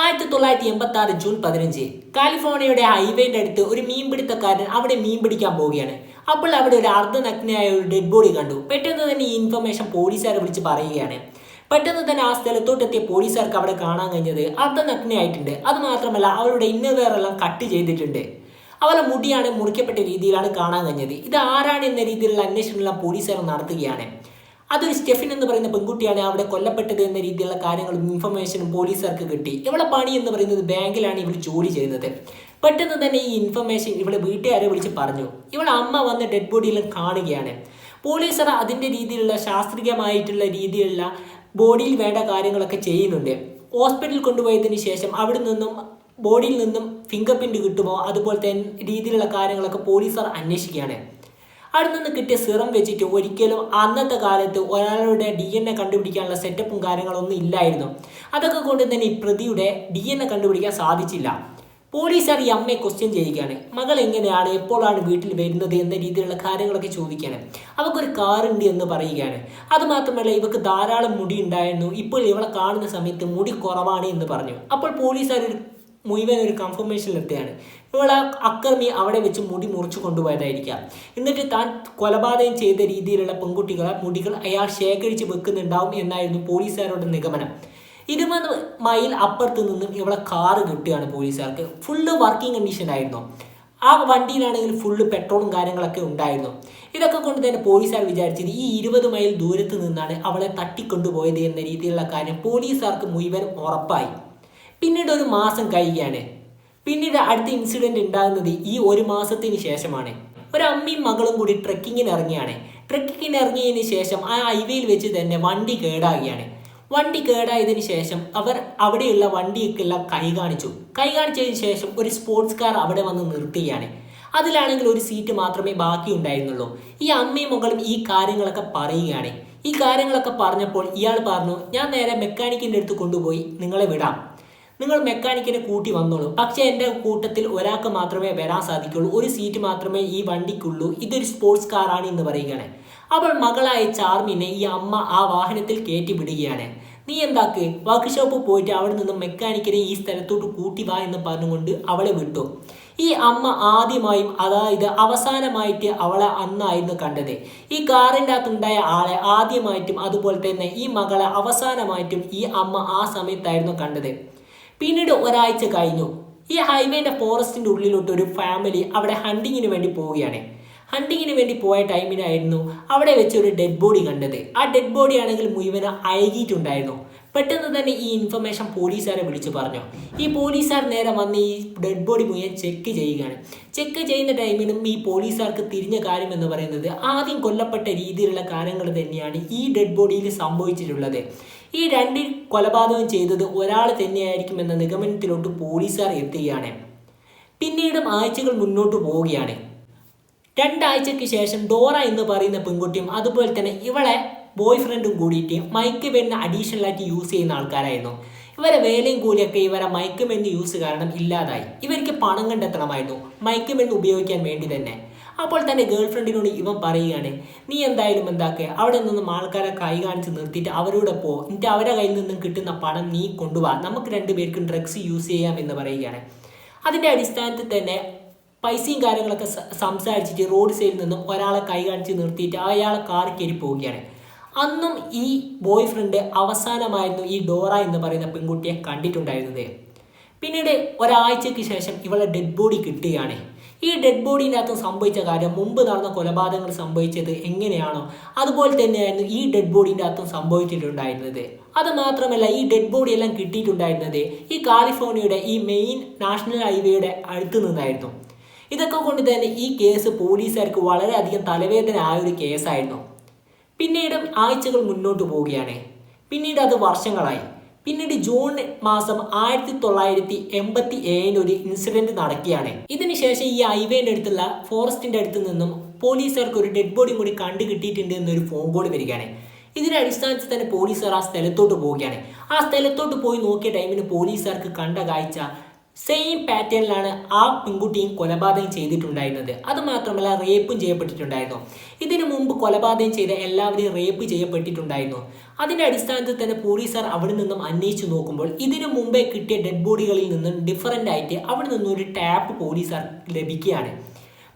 ആയിരത്തി തൊള്ളായിരത്തി എൺപത്തി ആറ് ജൂൺ പതിനഞ്ച്. കാലിഫോർണിയയുടെ ഹൈവേന്റെ അടുത്ത് ഒരു മീൻപിടുത്തക്കാരൻ അവിടെ മീൻ പിടിക്കാൻ പോവുകയാണ്. അപ്പോൾ അവിടെ ഒരു അർദ്ധനഗ്നയായ ഒരു ഡെഡ് ബോഡി കണ്ടു. പെട്ടെന്ന് തന്നെ ഈ ഇൻഫർമേഷൻ പോലീസുകാരെ വിളിച്ച് പറയുകയാണ്. പെട്ടെന്ന് തന്നെ ആ സ്ഥലത്തോട്ടെത്തിയ പോലീസുകാർക്ക് അവിടെ കാണാൻ കഴിഞ്ഞത് അർദ്ധനഗ്നയായിട്ടുണ്ട്. അത് മാത്രമല്ല അവരുടെ ഇന്നർവെയർ എല്ലാം കട്ട് ചെയ്തിട്ടുണ്ട്. അവരുടെ മുടിയാണ് മുറിക്കപ്പെട്ട രീതിയിലാണ് കാണാൻ കഴിഞ്ഞത്. ഇത് ആരാണ് എന്ന രീതിയിലുള്ള അന്വേഷണമെല്ലാം പോലീസുകാർ നടത്തുകയാണ്. അതൊരു സ്റ്റെഫിൻ എന്ന് പറയുന്ന പെൺകുട്ടിയാണ് അവിടെ കൊല്ലപ്പെട്ടത് എന്ന രീതിയിലുള്ള കാര്യങ്ങളും ഇൻഫർമേഷനും പോലീസുകാർക്ക് കിട്ടി. ഇവളെ പണി എന്ന് പറയുന്നത് ബാങ്കിലാണ് ഇവൾ ജോലി ചെയ്യുന്നത്. പെട്ടെന്ന് തന്നെ ഈ ഇൻഫർമേഷൻ ഇവളെ വീട്ടുകാരെ വിളിച്ച് പറഞ്ഞു. ഇവളെ അമ്മ വന്ന് ഡെഡ് ബോഡിയിലും കാണുകയാണ്. പോലീസർ അതിന്റെ രീതിയിലുള്ള ശാസ്ത്രീയമായിട്ടുള്ള രീതിയിലുള്ള ബോഡിയിൽ വേണ്ട കാര്യങ്ങളൊക്കെ ചെയ്യുന്നുണ്ട്. ഹോസ്പിറ്റലിൽ കൊണ്ടുപോയതിന് ശേഷം അവിടെ നിന്നും ബോഡിയിൽ നിന്നും ഫിംഗർ പ്രിന്റ് കിട്ടുമോ? അതുപോലത്തെ രീതിയിലുള്ള കാര്യങ്ങളൊക്കെ പോലീസർ അന്വേഷിക്കുകയാണ്. അവിടെ നിന്ന് കിട്ടിയ സിറം വെച്ചിട്ട് ഒരിക്കലും അന്നത്തെ കാലത്ത് ഒരാളുടെ ഡി എൻ എ കണ്ടുപിടിക്കാനുള്ള സെറ്റപ്പും കാര്യങ്ങളൊന്നും ഇല്ലായിരുന്നു. അതൊക്കെ കൊണ്ട് തന്നെ ഈ പ്രതിയുടെ ഡി എൻ എ കണ്ടുപിടിക്കാൻ സാധിച്ചില്ല. പോലീസുകാർ ഈ അമ്മയെ ക്വസ്റ്റ്യൻ ചെയ്യുകയാണ്. മകൾ എങ്ങനെയാണ് എപ്പോഴാണ് വീട്ടിൽ വരുന്നത് എന്ന രീതിയിലുള്ള കാര്യങ്ങളൊക്കെ ചോദിക്കുകയാണ്. അവൾക്കൊരു കാറുണ്ട് എന്ന് പറയുകയാണ്. അതുമാത്രമല്ല ഇവക്ക് ധാരാളം മുടി ഉണ്ടായിരുന്നു. ഇപ്പോൾ ഇവളെ കാണുന്ന സമയത്ത് മുടി കുറവാണ് എന്ന് പറഞ്ഞു. അപ്പോൾ പോലീസുകാർ ഒരു മുഴുവൻ ഒരു കൺഫർമേഷനിലെത്തുകയാണ് ഇവൾ ആ അക്രമി അവിടെ വെച്ച് മുടി മുറിച്ചു കൊണ്ടുപോയതായിരിക്കാം. എന്നിട്ട് താൻ കൊലപാതകം ചെയ്ത രീതിയിലുള്ള പെൺകുട്ടികളെ മുടികൾ അയാൾ ശേഖരിച്ച് വെക്കുന്നുണ്ടാവും എന്നായിരുന്നു പോലീസുകാരുടെ നിഗമനം. ഇരുപത് മൈൽ അപ്പുറത്ത് നിന്നും ഇവളെ കാറ് കിട്ടുകയാണ് പോലീസുകാർക്ക്. ഫുള്ള് വർക്കിംഗ് കണ്ടീഷൻ ആയിരുന്നു. ആ വണ്ടിയിലാണെങ്കിൽ ഫുള്ള് പെട്രോളും കാര്യങ്ങളൊക്കെ ഉണ്ടായിരുന്നു. ഇതൊക്കെ കൊണ്ട് തന്നെ പോലീസുകാർ വിചാരിച്ചത് ഈ ഇരുപത് മൈൽ ദൂരത്ത് നിന്നാണ് അവളെ തട്ടിക്കൊണ്ടുപോയത് എന്ന രീതിയിലുള്ള കാര്യം പോലീസുകാർക്ക് മുഴുവൻ ഉറപ്പായി. പിന്നീട് ഒരു മാസം കഴിയുകയാണ്. പിന്നീട് അടുത്ത ഇൻസിഡന്റ് ഉണ്ടാകുന്നത് ഈ ഒരു മാസത്തിന് ശേഷമാണ്. ഒരു അമ്മയും മകളും കൂടി ട്രക്കിങ്ങിന് ഇറങ്ങിയാണ്. ട്രക്കിങ്ങിന് ഇറങ്ങിയതിന് ശേഷം ആ ഹൈവേയിൽ വെച്ച് തന്നെ വണ്ടി കേടാകുകയാണ് വണ്ടി കേടായതിനു ശേഷം അവർ അവിടെയുള്ള വണ്ടിയൊക്കെല്ലാം കൈ കാണിച്ചു. കൈ കാണിച്ചതിന് ശേഷം ഒരു സ്പോർട്സ് കാർ അവിടെ വന്ന് നിർത്തുകയാണ്. അതിലാണെങ്കിൽ ഒരു സീറ്റ് മാത്രമേ ബാക്കി ഉണ്ടായിരുന്നുള്ളൂ. ഈ അമ്മയും മകളും ഈ കാര്യങ്ങളൊക്കെ പറയുകയാണ്. ഈ കാര്യങ്ങളൊക്കെ പറഞ്ഞപ്പോൾ ഇയാൾ പറഞ്ഞു ഞാൻ നേരെ മെക്കാനിക്കിന്റെ അടുത്ത് കൊണ്ടുപോയി നിങ്ങളെ വിടാം. നിങ്ങൾ മെക്കാനിക്കിനെ കൂട്ടി വന്നോളൂ. പക്ഷേ എന്റെ കൂട്ടത്തിൽ ഒരാൾക്ക് മാത്രമേ വരാൻ സാധിക്കുള്ളൂ. ഒരു സീറ്റ് മാത്രമേ ഈ വണ്ടിക്കുള്ളൂ. ഇതൊരു സ്പോർട്സ് കാറാണ് എന്ന് പറയുകയാണ്. അപ്പോൾ മകളായ ചാർമിനെ ഈ അമ്മ ആ വാഹനത്തിൽ കയറ്റി വിടുകയാണ്. നീ എന്താക്ക്? വർക്ക്ഷോപ്പ് പോയിട്ട് അവിടെ നിന്ന് മെക്കാനിക്കിനെ ഈ സ്ഥലത്തോട്ട് കൂട്ടി വാ എന്ന് പറഞ്ഞുകൊണ്ട് അവളെ വിട്ടു. ഈ അമ്മ ആദ്യമായും അതായത് അവസാനമായിട്ട് അവളെ അന്നായിരുന്നു കണ്ടത്. ഈ കാറിന്റെ അകത്തുണ്ടായ ആളെ ആദ്യമായിട്ടും അതുപോലെ തന്നെ ഈ മകളെ അവസാനമായിട്ടും ഈ അമ്മ ആ സമയത്തായിരുന്നു കണ്ടത്. പിന്നീട് ഒരാഴ്ച കഴിഞ്ഞു. ഈ ഹൈവേന്റെ ഫോറസ്റ്റിന്റെ ഉള്ളിലോട്ട് ഒരു ഫാമിലി അവിടെ ഹണ്ടിങ്ങിന് വേണ്ടി പോവുകയാണ്. ഹണ്ടിങ്ങിന് വേണ്ടി പോയ ടൈമിനായിരുന്നു അവിടെ വെച്ച് ഒരു ഡെഡ് ബോഡി കണ്ടത്. ആ ഡെഡ് ബോഡി ആണെങ്കിൽ മുഴുവൻ അയകിയിട്ടുണ്ടായിരുന്നു പെട്ടെന്ന് തന്നെ ഈ ഇൻഫർമേഷൻ പോലീസുകാരെ വിളിച്ചു പറഞ്ഞു. ഈ പോലീസുകാർ നേരെ വന്ന് ഈ ഡെഡ് ബോഡി മുഴുവൻ ചെക്ക് ചെയ്യുകയാണ്. ചെക്ക് ചെയ്യുന്ന ടൈമിലും ഈ പോലീസുകാർക്ക് തിരിഞ്ഞ കാര്യം എന്ന് പറയുന്നത് ആദ്യം കൊല്ലപ്പെട്ട രീതിയിലുള്ള കാര്യങ്ങൾ തന്നെയാണ് ഈ ഡെഡ് ബോഡിയിൽ സംഭവിച്ചിട്ടുള്ളത്. ഈ രണ്ട് കൊലപാതകം ചെയ്തത് ഒരാൾ തന്നെയായിരിക്കും എന്ന നിഗമനത്തിലോട്ട് പോലീസുകാർ എത്തുകയാണ്. പിന്നീടും ആഴ്ചകൾ മുന്നോട്ട് പോവുകയാണ്. രണ്ടാഴ്ചയ്ക്ക് ശേഷം ഡോറ എന്ന് പറയുന്ന പെൺകുട്ടിയും അതുപോലെ തന്നെ ഇവളെ ബോയ് ഫ്രണ്ടും കൂടിയിട്ട് മയക്ക് മരുന്ന് അഡീഷണൽ ആയിട്ട് യൂസ് ചെയ്യുന്ന ആൾക്കാരായിരുന്നു. ഇവരെ വേലയും കൂലിയൊക്കെ ഇവരെ മയക്കുമരുന്ന് യൂസ് കാരണം ഇല്ലാതായി. ഇവർക്ക് പണം കണ്ടെത്തണമായിരുന്നു. മയക്കുമരുന്ന് ഉപയോഗിക്കാൻ വേണ്ടി തന്നെ. അപ്പോൾ തന്നെ ഗേൾ ഫ്രണ്ടിനോട് ഇവൻ പറയുകയാണ് നീ എന്തായാലും എന്താക്കുക അവിടെ നിന്നും ആൾക്കാരെ കൈ കാണിച്ച് നിർത്തിയിട്ട് അവരോട് പോ. എന്നിട്ട് അവരെ കയ്യിൽ നിന്നും കിട്ടുന്ന പണം നീ കൊണ്ടുപോകാ നമുക്ക് രണ്ടുപേർക്കും ഡ്രഗ്സ് യൂസ് ചെയ്യാം എന്ന് പറയുകയാണ്. അതിന്റെ അടിസ്ഥാനത്തിൽ തന്നെ പൈസയും കാര്യങ്ങളൊക്കെ സംസാരിച്ചിട്ട് റോഡ് സൈഡിൽ നിന്നും ഒരാളെ കൈ കാണിച്ച് നിർത്തിയിട്ട് അയാളെ കാർ കയറി പോവുകയാണ്. അന്നും ഈ ബോയ് ഫ്രണ്ട് അവസാനമായിരുന്നു ഈ ഡോറ എന്ന് പറയുന്ന പെൺകുട്ടിയെ കണ്ടിട്ടുണ്ടായിരുന്നത്. പിന്നീട് ഒരാഴ്ചയ്ക്ക് ശേഷം ഇവളെ ഡെഡ് ബോഡി കിട്ടുകയാണ്. ഈ ഡെഡ് ബോഡിനകത്ത് സംഭവിച്ച കാര്യം മുമ്പ് നടന്ന കൊലപാതകങ്ങൾ സംഭവിച്ചത് എങ്ങനെയാണോ അതുപോലെ തന്നെയായിരുന്നു ഈ ഡെഡ് ബോഡിന്റെ അകത്തും സംഭവിച്ചിട്ടുണ്ടായിരുന്നത്. അത് മാത്രമല്ല ഈ ഡെഡ് ബോഡി എല്ലാം കിട്ടിയിട്ടുണ്ടായിരുന്നത് ഈ കാലിഫോർണിയയുടെ ഈ മെയിൻ നാഷണൽ ഹൈവേയുടെ അടുത്ത് നിന്നായിരുന്നു. ഇതൊക്കെ കൊണ്ട് തന്നെ ഈ കേസ് പോലീസുകാർക്ക് വളരെയധികം തലവേദന ആയ ഒരു കേസായിരുന്നു. പിന്നീട് ആഴ്ചകൾ മുന്നോട്ട് പോവുകയാണ്. പിന്നീട് അത് വർഷങ്ങളായി. പിന്നീട് ജൂൺ മാസം ആയിരത്തി തൊള്ളായിരത്തി എൺപത്തി ഏഴിൽ ഒരു ഇൻസിഡന്റ് നടക്കുകയാണ്. ഇതിനുശേഷം ഈ ഹൈവേന്റെ അടുത്തുള്ള ഫോറസ്റ്റിന്റെ അടുത്ത് നിന്നും പോലീസുകാർക്ക് ഒരു ഡെഡ് ബോഡി കൂടി കണ്ടു കിട്ടിയിട്ടുണ്ട് എന്നൊരു ഫോൺ കോൾ വരികയാണ്. ഇതിന്റെ അടിസ്ഥാനത്തിൽ തന്നെ പോലീസുകാർ ആ സ്ഥലത്തോട്ട് പോവുകയാണ്. ആ സ്ഥലത്തോട്ട് പോയി നോക്കിയ ടൈമിന് പോലീസുകാർക്ക് കണ്ട കാഴ്ച സെയിം പാറ്റേണിലാണ് ആ പെൺകുട്ടിയും കൊലപാതകം ചെയ്തിട്ടുണ്ടായിരുന്നത്. അതുമാത്രമല്ല റേപ്പും ചെയ്യപ്പെട്ടിട്ടുണ്ടായിരുന്നു. ഇതിനു മുമ്പ് കൊലപാതകം ചെയ്ത എല്ലാവരെയും റേപ്പ് ചെയ്യപ്പെട്ടിട്ടുണ്ടായിരുന്നു. അതിന്റെ അടിസ്ഥാനത്തിൽ തന്നെ പോലീസുകാർ അവിടെ നിന്നും അന്വേഷിച്ചു നോക്കുമ്പോൾ ഇതിനു മുമ്പേ കിട്ടിയ ഡെഡ് ബോഡികളിൽ നിന്നും ഡിഫറന്റ് ആയിട്ട് അവിടെ നിന്നും ഒരു ടാപ്പ് പോലീസുകാർ ലഭിക്കുകയാണ്.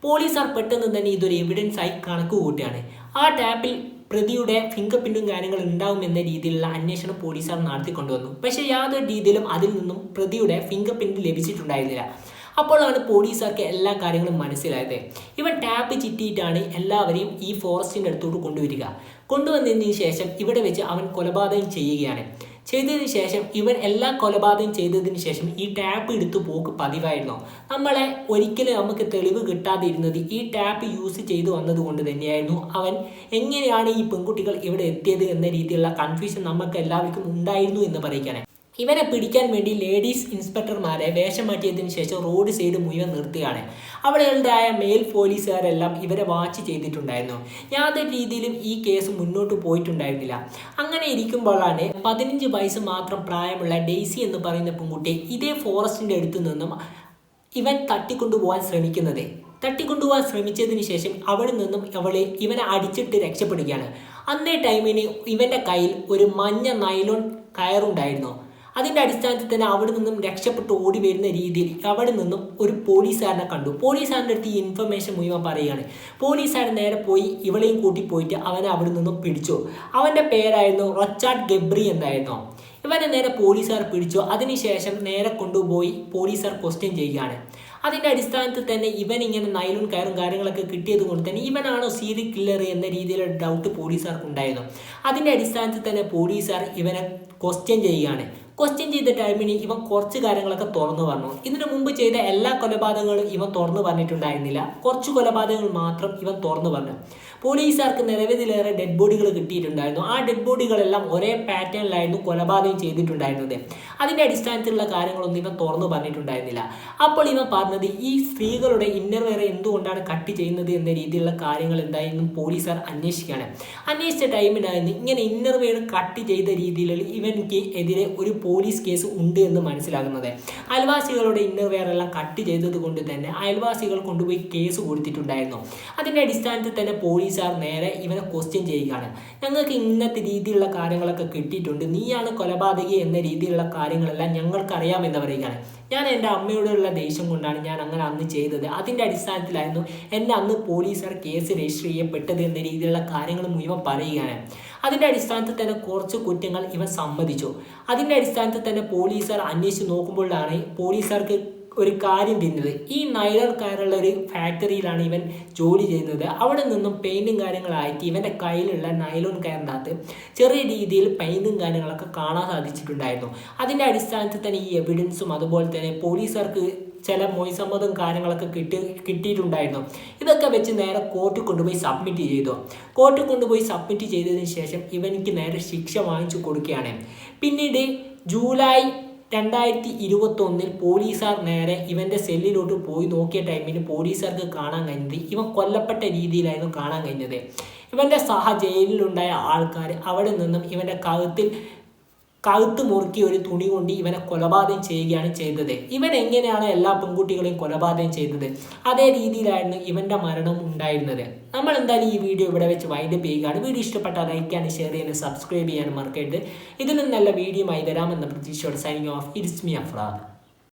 പോലീസുകാർ പെട്ടെന്ന് തന്നെ ഇതൊരു എവിഡൻസ് ആയി കണക്ക് കൂട്ടുകയാണ്. ആ ടാപ്പിൽ പ്രതിയുടെ ഫിംഗർ പ്രിന്റും കാര്യങ്ങളും ഉണ്ടാവും എന്ന രീതിയിലുള്ള അന്വേഷണം പോലീസുകാർ നടത്തിക്കൊണ്ടുവന്നു പക്ഷേ യാതൊരു രീതിയിലും അതിൽ നിന്നും പ്രതിയുടെ ഫിംഗർ പ്രിന്റ് ലഭിച്ചിട്ടുണ്ടായിരുന്നില്ല. അപ്പോഴാണ് പോലീസുകാർക്ക് എല്ലാ കാര്യങ്ങളും മനസ്സിലായത്. ഇവൻ ടാപ്പ് ചിറ്റിയിട്ടാണ് എല്ലാവരെയും ഈ ഫോറസ്റ്റിന്റെ അടുത്തോട്ട് കൊണ്ടുവരിക. കൊണ്ടുവന്നതിന് ശേഷം ഇവിടെ വെച്ച് അവൻ കൊലപാതകം ചെയ്യുകയാണ്. ചെയ്തതിന് ശേഷം ഇവൻ എല്ലാ കൊലപാതകം ചെയ്തതിന് ശേഷം ഈ ടാപ്പ് എടുത്തു പോക്ക് പതിവായിരുന്നു. നമ്മളെ ഒരിക്കലും നമുക്ക് തെളിവ് കിട്ടാതിരുന്നത് ഈ ടാപ്പ് യൂസ് ചെയ്തു വന്നത് കൊണ്ട് തന്നെയായിരുന്നു. അവൻ എങ്ങനെയാണ് ഈ പെൺകുട്ടികൾ ഇവിടെ എത്തിയത് എന്ന രീതിയിലുള്ള കൺഫ്യൂഷൻ നമുക്ക് എല്ലാവർക്കും ഉണ്ടായിരുന്നു എന്ന് പറയുകയാണ് ഇവനെ പിടിക്കാൻ വേണ്ടി ലേഡീസ് ഇൻസ്പെക്ടർമാരെ വേഷം മാറ്റിയതിന് ശേഷം റോഡ് സൈഡ് മുഴുവൻ നിർത്തുകയാണ്. അവിടെയുണ്ടായ മെയിൽ പോലീസുകാരെല്ലാം ഇവരെ വാച്ച് ചെയ്തിട്ടുണ്ടായിരുന്നു. യാതൊരു രീതിയിലും ഈ കേസ് മുന്നോട്ട് പോയിട്ടുണ്ടായിരുന്നില്ല. അങ്ങനെ ഇരിക്കുമ്പോഴാണ് പതിനഞ്ച് വയസ്സ് മാത്രം പ്രായമുള്ള ഡെയ്സി എന്ന് പറയുന്ന പെൺകുട്ടി ഇതേ ഫോറസ്റ്റിന്റെ അടുത്ത് നിന്നും ഇവൻ തട്ടിക്കൊണ്ടുപോകാൻ ശ്രമിക്കുന്നത്. തട്ടിക്കൊണ്ടുപോകാൻ ശ്രമിച്ചതിന് ശേഷം അവിടെ നിന്നും അവളെ ഇവനെ അടിച്ചിട്ട് രക്ഷപ്പെടുകയാണ്. അന്നേ ടൈമിന് ഇവന്റെ കയ്യിൽ ഒരു മഞ്ഞ നൈലോൺ കയറുണ്ടായിരുന്നു. അതിന്റെ അടിസ്ഥാനത്തിൽ തന്നെ അവിടെ നിന്നും രക്ഷപ്പെട്ട് ഓടി വരുന്ന രീതിയിൽ അവിടെ നിന്നും ഒരു പോലീസുകാരനെ കണ്ടു. പോലീസുകാരന്റെ അടുത്ത് ഈ ഇൻഫർമേഷൻ മുഴുവൻ പറയുകയാണ്. പോലീസുകാരൻ നേരെ പോയി ഇവളെയും കൂട്ടി പോയിട്ട് അവനെ അവിടെ നിന്നും പിടിച്ചു. അവന്റെ പേരായിരുന്നു റൊച്ചാർഡ് ഗബ്രി എന്നായിരുന്നു. ഇവനെ നേരെ പോലീസുകാർ പിടിച്ചു. അതിനുശേഷം നേരെ കൊണ്ടുപോയി പോലീസുകാർ ക്വസ്റ്റ്യൻ ചെയ്യുകയാണ്. അതിന്റെ അടിസ്ഥാനത്തിൽ തന്നെ ഇവൻ ഇങ്ങനെ നൈലോൺ കയറും കാര്യങ്ങളൊക്കെ കിട്ടിയത് കൊണ്ട് തന്നെ ഇവനാണോ സീരിയൽ കില്ലർ എന്ന രീതിയിലുള്ള ഡൗട്ട് പോലീസുകാർക്ക് ഉണ്ടായിരുന്നു അതിന്റെ അടിസ്ഥാനത്തിൽ തന്നെ പോലീസുകാർ ഇവനെ ക്വസ്റ്റ്യൻ ചെയ്യുകയാണ്. ക്വസ്റ്റ്യൻ ചെയ്ത ടൈമിന് ഇവൻ കുറച്ച് കാര്യങ്ങളൊക്കെ തുറന്നു പറഞ്ഞു. ഇതിനു മുമ്പ് ചെയ്ത എല്ലാ കൊലപാതകങ്ങളും ഇവൻ തുറന്നു പറഞ്ഞിട്ടുണ്ടായിരുന്നില്ല. കുറച്ച് കൊലപാതകങ്ങൾ മാത്രം ഇവൻ തുറന്നു പറഞ്ഞു. പോലീസുകാർക്ക് നിരവധിയിലേറെ ഡെഡ് ബോഡികൾ കിട്ടിയിട്ടുണ്ടായിരുന്നു. ആ ഡെഡ് ബോഡികളെല്ലാം ഒരേ പാറ്റേണിലായിരുന്നു കൊലപാതകം ചെയ്തിട്ടുണ്ടായിരുന്നത്. അതിന്റെ അടിസ്ഥാനത്തിലുള്ള കാര്യങ്ങളൊന്നും ഇവൻ തുറന്നു പറഞ്ഞിട്ടുണ്ടായിരുന്നില്ല. അപ്പോൾ ഇവൻ പറഞ്ഞത് ഈ സ്ത്രീകളുടെ ഇന്നർവെയർ എന്തുകൊണ്ടാണ് കട്ട് ചെയ്യുന്നത് എന്ന രീതിയിലുള്ള കാര്യങ്ങൾ എന്തായിരുന്നു പോലീസുകാർ അന്വേഷിക്കുകയാണ്. അന്വേഷിച്ച ടൈമിലായിരുന്നു ഇങ്ങനെ ഇന്നർവെയർ കട്ട് ചെയ്ത രീതിയിൽ ഇവനിക്ക് എതിരെ ഒരു പോലീസ് കേസ് ഉണ്ട് എന്ന് മനസ്സിലാകുന്നത്. അയൽവാസികളുടെ ഇന്നർവെയർ എല്ലാം കട്ട് ചെയ്തത് കൊണ്ട് തന്നെ അയൽവാസികൾ കൊണ്ടുപോയി കേസ് കൊടുത്തിട്ടുണ്ടായിരുന്നു. അതിന്റെ അടിസ്ഥാനത്തിൽ തന്നെ പോലീസുകാർ നേരെ ഇവനെ ക്വസ്റ്റ്യൻ ചെയ്യുകയാണ്. ഞങ്ങൾക്ക് ഇന്നത്തെ രീതിയിലുള്ള കാര്യങ്ങളൊക്കെ കിട്ടിയിട്ടുണ്ട്. നീയാണ് കൊലപാതകി എന്ന രീതിയിലുള്ള കാര്യങ്ങളെല്ലാം ഞങ്ങൾക്കറിയാമെന്ന് പറയുകയാണ്. ഞാൻ എന്റെ അമ്മയോടുള്ള ദേഷ്യം കൊണ്ടാണ് ഞാൻ അങ്ങനെ അന്ന് ചെയ്തത്. അതിന്റെ അടിസ്ഥാനത്തിലായിരുന്നു എന്നെ അന്ന് പോലീസുകാർ കേസ് രജിസ്റ്റർ ചെയ്യപ്പെട്ടത് എന്ന രീതിയിലുള്ള കാര്യങ്ങൾ മുഴുവൻ പറയുകയാണ്. അതിന്റെ അടിസ്ഥാനത്തിൽ തന്നെ കുറച്ച് കുറ്റങ്ങൾ ഇവൻ സമ്മതിച്ചു. അതിന്റെ അടിസ്ഥാനത്തിൽ തന്നെ പോലീസുകാർ അന്വേഷിച്ച് നോക്കുമ്പോഴാണ് പോലീസുകാർക്ക് ഒരു കാര്യം തിന്നത് ഈ നൈലർക്കാരുള്ള ഒരു ഫാക്ടറിയിലാണ് ഇവൻ ജോലി ചെയ്യുന്നത്. അവിടെ നിന്നും പെയിന്റും കാര്യങ്ങളായിട്ട് ഇവന്റെ കയ്യിലുള്ള നൈലോൺ കയറിന്റെ അകത്ത് ചെറിയ രീതിയിൽ പെയിന്റും കാര്യങ്ങളൊക്കെ കാണാൻ സാധിച്ചിട്ടുണ്ടായിരുന്നു. അതിന്റെ അടിസ്ഥാനത്തിൽ തന്നെ ഈ എവിഡൻസും അതുപോലെ തന്നെ പോലീസുകാർക്ക് ചില മൊയ്സമ്മതും കാര്യങ്ങളൊക്കെ കിട്ടി കിട്ടിയിട്ടുണ്ടായിരുന്നു. ഇതൊക്കെ വെച്ച് നേരെ കോർട്ടിൽ കൊണ്ടുപോയി സബ്മിറ്റ് ചെയ്തു. കോർട്ടിൽ കൊണ്ടുപോയി സബ്മിറ്റ് ചെയ്തതിന് ശേഷം ഇവനിക്ക് നേരെ ശിക്ഷ വാങ്ങിച്ചു കൊടുക്കുകയാണ്. പിന്നീട് ജൂലൈ രണ്ടായിരത്തി ഇരുപത്തൊന്നിൽ പോലീസുകാർ നേരെ ഇവന്റെ സെല്ലിലോട്ട് പോയി നോക്കിയ ടൈമിന് പോലീസുകാർക്ക് കാണാൻ കഴിഞ്ഞത് ഇവൻ കൊല്ലപ്പെട്ട രീതിയിലായിരുന്നു കാണാൻ കഴിഞ്ഞത്. ഇവന്റെ സഹ ജയിലിലുണ്ടായ ആൾക്കാർ അവിടെ നിന്നും ഇവന്റെ കഴുത്തിൽ കഴുത്ത് മുറുക്കി ഒരു തുണി കൊണ്ട് ഇവനെ കൊലപാതകം ചെയ്യുകയാണ് ചെയ്തത്. ഇവൻ എങ്ങനെയാണ് എല്ലാ പെൺകുട്ടികളെയും കൊലപാതകം ചെയ്തത്? അതേ രീതിയിലായിരുന്നു ഇവന്റെ മരണം ഉണ്ടായിരുന്നത്. നമ്മൾ എന്തായാലും ഈ വീഡിയോ ഇവിടെ വെച്ച് വൈൻഡപ്പ് ചെയ്യുകയാണ്. വീഡിയോ ഇഷ്ടപ്പെട്ടാൽ ലൈക്കാനും ഷെയർ ചെയ്യാനും സബ്സ്ക്രൈബ് ചെയ്യാനും മറക്കരുത്. ഇതിലും നല്ല വീഡിയോ ആയി തരാമെന്ന പ്രതീക്ഷയോടെ signing off it's me Afrad